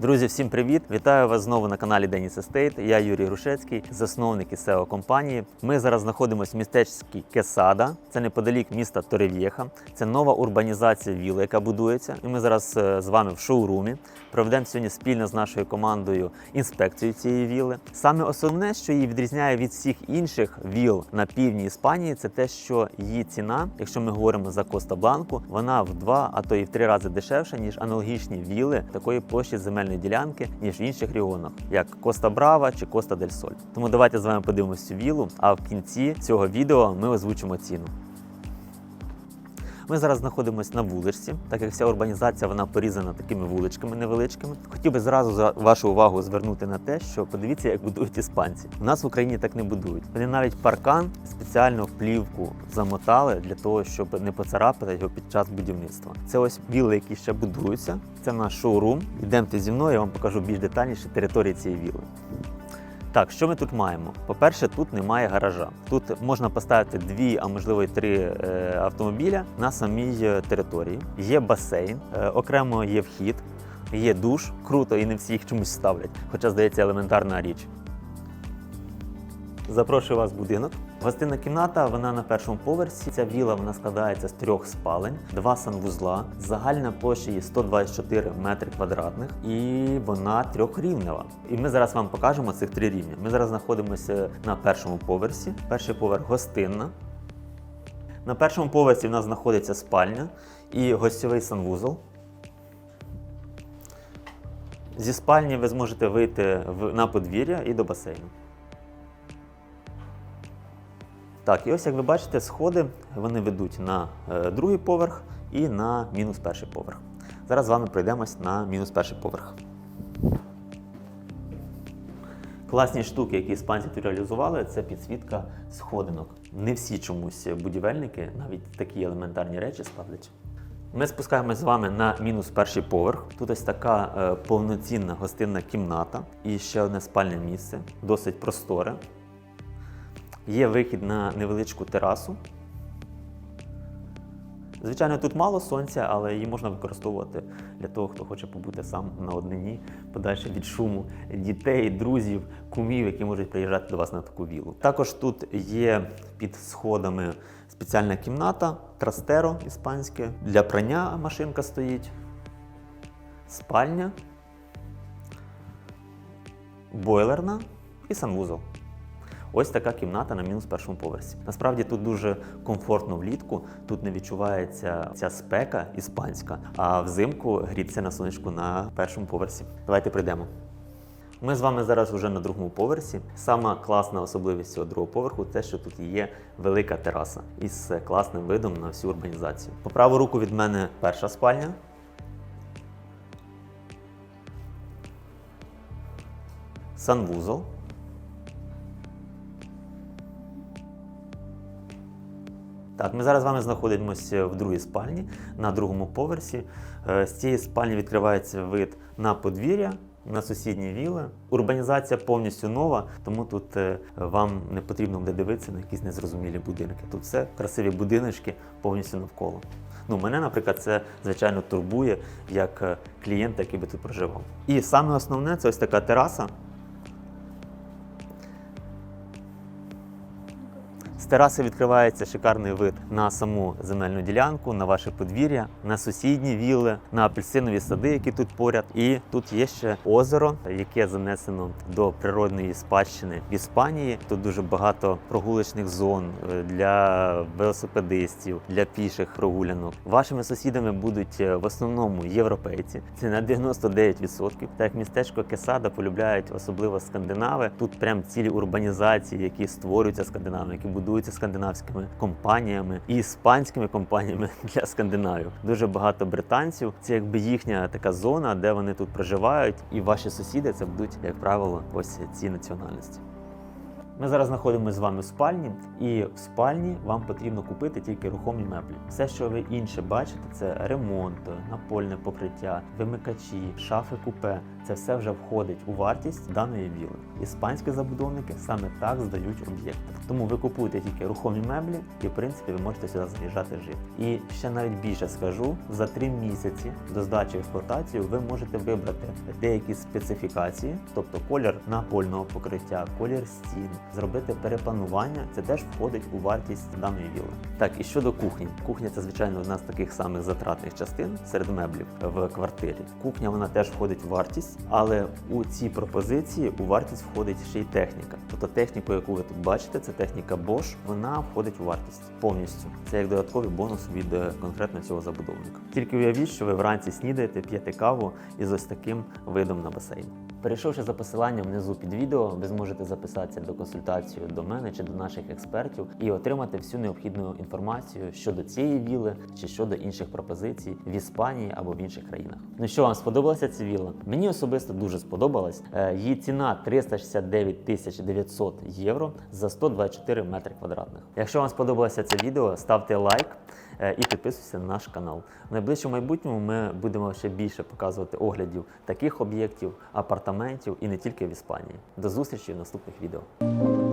Друзі, всім привіт! Вітаю вас знову на каналі Деніс Естейт. Я Юрій Рушецький, засновник і SEO компанії. Ми зараз знаходимося в містечці Кесада, це неподалік міста Торев'єха. Це нова урбанізація вілли, яка будується. І ми зараз е, з вами в шоурумі проведемо сьогодні спільно з нашою командою інспекцію цієї вілли. Саме основне, що її відрізняє від всіх інших віл на півдні Іспанії, це те, що її ціна, якщо ми говоримо за Коста Бланку, вона в два, а то і в три рази дешевша, ніж аналогічні віли такої площі земельної ділянки, ніж в інших регіонах, як Коста Брава чи Коста Дель Соль. Тому давайте з вами подивимося цю вілу, а в кінці цього відео ми озвучимо ціну. Ми зараз знаходимося на вуличці, так як вся урбанізація вона порізана такими вуличками невеличкими. Хотів би зразу за- вашу увагу звернути на те, що подивіться, як будують іспанці. У нас в Україні так не будують. Вони навіть паркан спеціально в плівку замотали для того, щоб не поцарапати його під час будівництва. Це ось вілли, які ще будуються. Це наш шоурум. Йдемте зі мною, я вам покажу більш детальніше території цієї вілли. Так, що ми тут маємо? По-перше, тут немає гаража. Тут можна поставити дві, а можливо й три е, автомобіля на самій е, території. Є басейн, е, окремо є вхід, є душ. Круто, і не всі їх чомусь ставлять, хоча здається елементарна річ. Запрошую вас в будинок. Гостинна кімната, вона на першому поверсі. Ця віла вона складається з трьох спалень, два санвузла. Загальна площа є 124 метри квадратних, і вона трьохрівнева. І ми зараз вам покажемо цих три рівня. Ми зараз знаходимося на першому поверсі. Перший поверх гостинна. На першому поверсі в нас знаходиться спальня і гостьовий санвузол. Зі спальні ви зможете вийти на подвір'я і до басейну. Так, і ось як ви бачите, сходи вони ведуть на е, другий поверх і на мінус перший поверх. Зараз з вами пройдемось на мінус перший поверх. Класні штуки, які іспанці тут реалізували, це підсвітка сходинок. Не всі чомусь будівельники навіть такі елементарні речі ставлять. Ми спускаємось з вами на мінус перший поверх. Тут ось така е, повноцінна гостинна кімната і ще одне спальне місце, досить просторе. Є вихід на невеличку терасу. Звичайно, тут мало сонця, але її можна використовувати для того, хто хоче побути сам на однині, подальше від шуму дітей, друзів, кумів, які можуть приїжджати до вас на таку вілу. Також тут є під сходами спеціальна кімната, трастеро іспанське. Для прання машинка стоїть, спальня, бойлерна і санвузол. Ось така кімната на мінус першому поверсі. Насправді тут дуже комфортно влітку, тут не відчувається ця спека іспанська, а взимку гріться на сонечку на першому поверсі. Давайте прийдемо. Ми з вами зараз вже на другому поверсі. Сама класна особливість цього другого поверху те, що тут є велика тераса із класним видом на всю урбанізацію. По праву руку від мене перша спальня. Санвузол. Так, ми зараз з вами знаходимося в другій спальні на другому поверсі. Е, З цієї спальні відкривається вид на подвір'я, на сусідні віли. Урбанізація повністю нова, тому тут е, вам не потрібно буде дивитися на якісь незрозумілі будинки. Тут все красиві будиночки повністю навколо. Ну, мене, наприклад, це звичайно турбує як е, клієнта, який би тут проживав. І саме основне це ось така тераса. Тераси відкривається шикарний вид на саму земельну ділянку, на ваше подвір'я, на сусідні вілли, на апельсинові сади, які тут поряд. І тут є ще озеро, яке занесено до природної спадщини в Іспанії. Тут дуже багато прогулочних зон е, для велосипедистів, для піших прогулянок. Вашими сусідами будуть е, в основному європейці. Це на 99%. Так як містечко Кесада полюбляють особливо скандинави. Тут прям цілі урбанізації, які створюються скандинавами, які будуються скандинавськими компаніями і іспанськими компаніями для скандинавів. Дуже багато британців. Це якби їхня така зона, де вони тут проживають, і ваші сусіди це будуть, як правило, ось ці національності. Ми зараз знаходимося з вами в спальні, і в спальні вам потрібно купити тільки рухомі меблі. Все, що ви інше бачите, це ремонт, напольне покриття, вимикачі, шафи купе. Це все вже входить у вартість даної віли. Іспанські забудовники саме так здають об'єкти. Тому ви купуєте тільки рухомі меблі, і в принципі ви можете сюди заїжджати жити. І ще навіть більше скажу: за три місяці до здачі в експлуатацію ви можете вибрати деякі специфікації, тобто колір напольного покриття, колір стін, зробити перепланування. Це теж входить у вартість даної віли. Так, і щодо кухні. Кухня це звичайно одна з таких самих затратних частин серед меблів в квартирі. Кухня вона теж входить в вартість, але у ці пропозиції у вартість входить ще й техніка. Тобто техніку, яку ви тут бачите, це техніка Bosch, вона входить у вартість повністю. Це як додатковий бонус від е, конкретно цього забудовника. Тільки уявіть, що ви вранці снідаєте, п'єте каву із ось таким видом на басейн. Перейшовши за посиланням внизу під відео, ви зможете записатися до консультації до мене чи до наших експертів і отримати всю необхідну інформацію щодо цієї віли чи щодо інших пропозицій в Іспанії або в інших країнах. Ну що вам сподобалася ця віла? Мені особисто дуже сподобалась. Е, Її ціна 369 тисяч 900 євро за 124 метри квадратних. Якщо вам сподобалося це відео, ставте лайк і підписуйся на наш канал. В найближчому майбутньому ми будемо ще більше показувати оглядів таких об'єктів, апартаментів і не тільки в Іспанії. До зустрічі в наступних відео.